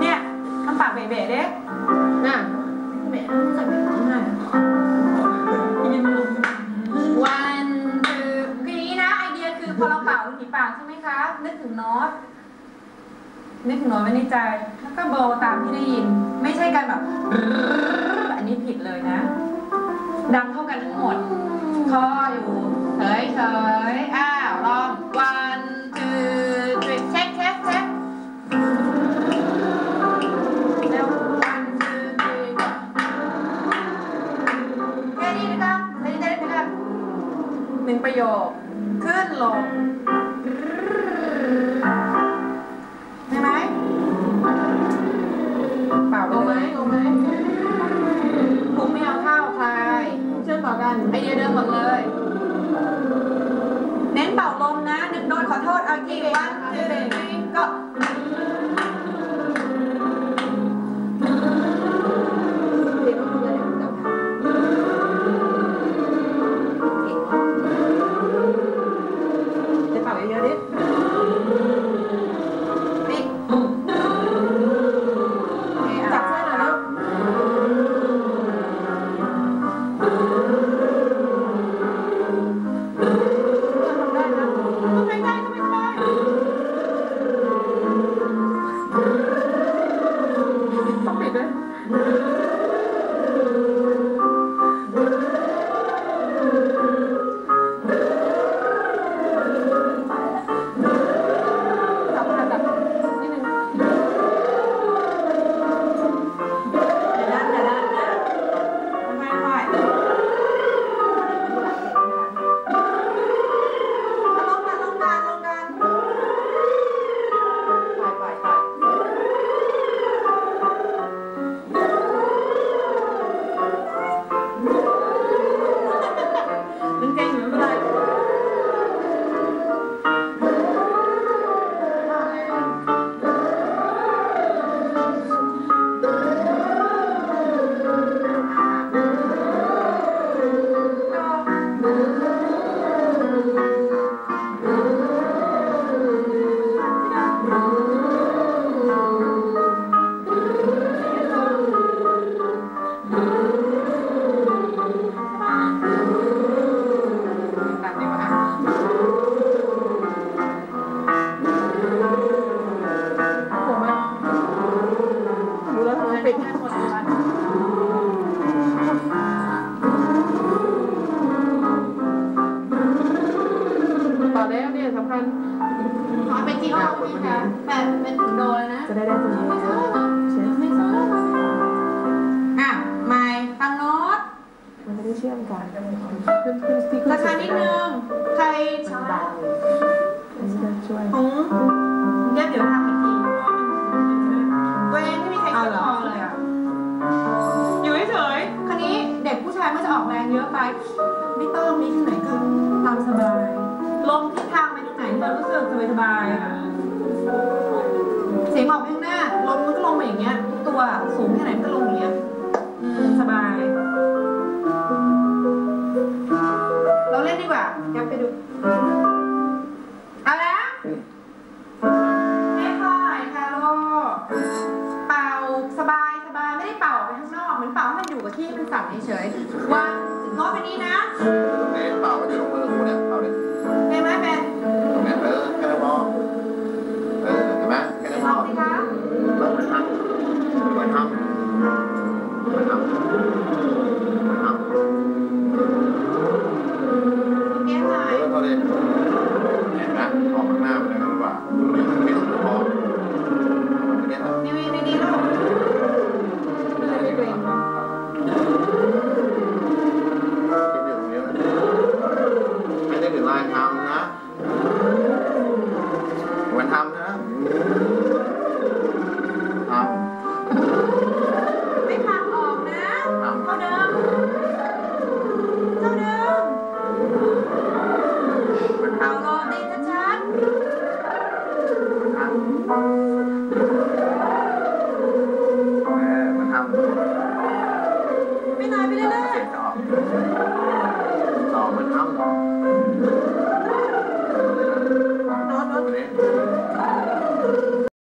เนี่ยทำปากเบ๋ๆเด้น่ะเบ๋ใส่เบ๋ร้องไห้วันคือคืออย่างนี้นะไอเดียคือพอเราเป่าผีปากใช่ไหมคะ นึกถึงโน้ตนึกถึงโน้ตไว้ในใจ แล้วก็โบว์ตามที่ได้ยิน ไม่ใช่การแบบอันนี้ผิดเลยนะ ดังเท่ากันทั้งหมดคออยู่เฉยเฉยๆอ้า นี้นะครับแค่นี้ได้ไหมครับหนึ่งประโยค ขึ้นลงได้ไหมเปล่าลงไหมลงไหมผมไม่เอาข้าวใครเชื่อมต่อกันไอเดียเดิมหมดเลย เน้นเป่าลมนะนึกโดนขอโทษเอากี่วันก็ ด้ ต่อแล้วเนี่ยสำคัญขอเป็นที่ห้องนี่ค่ะแปดเป็นถึงโดเลยนะ จะได้ได้ตรงนี้ไม่ใช่เหรอเช็ดไม่ใช่เหรออะไม่ฟังโน้ตมันจะได้เชื่อมกันขึ้นขึ้นที่ขึ้นราคานิดนึง ใครมันเบาอันนี้จะช่วยของเดี๋ยวเดี๋ยวทำ ออกแรงเยอะไป ไม่ต้องมีที่ไหนก็ตามสบายลมทิศทางไปทางไหนที่เรารู้สึกสบายๆค่ะ สั่นเฉยๆวางโน้ตไปนี้นะเอ๊ะเปล่าก็อยู่ตรงมือกูเนี่ยเอาเนี่ยเห็นไหมเป็นตรงเนี้ยเออแค่นั้นพอเออเห็นไหมแค่นั้นลพอองสิคะแล้วมันทำมันทำมันทำมันทำแก้หน่อเอยอเขาเลยเห็นไหมออกข้างหน้าไปเลยดีกว่าไม่ต้องพอเนี้ย ไม่นายไปเรื่อย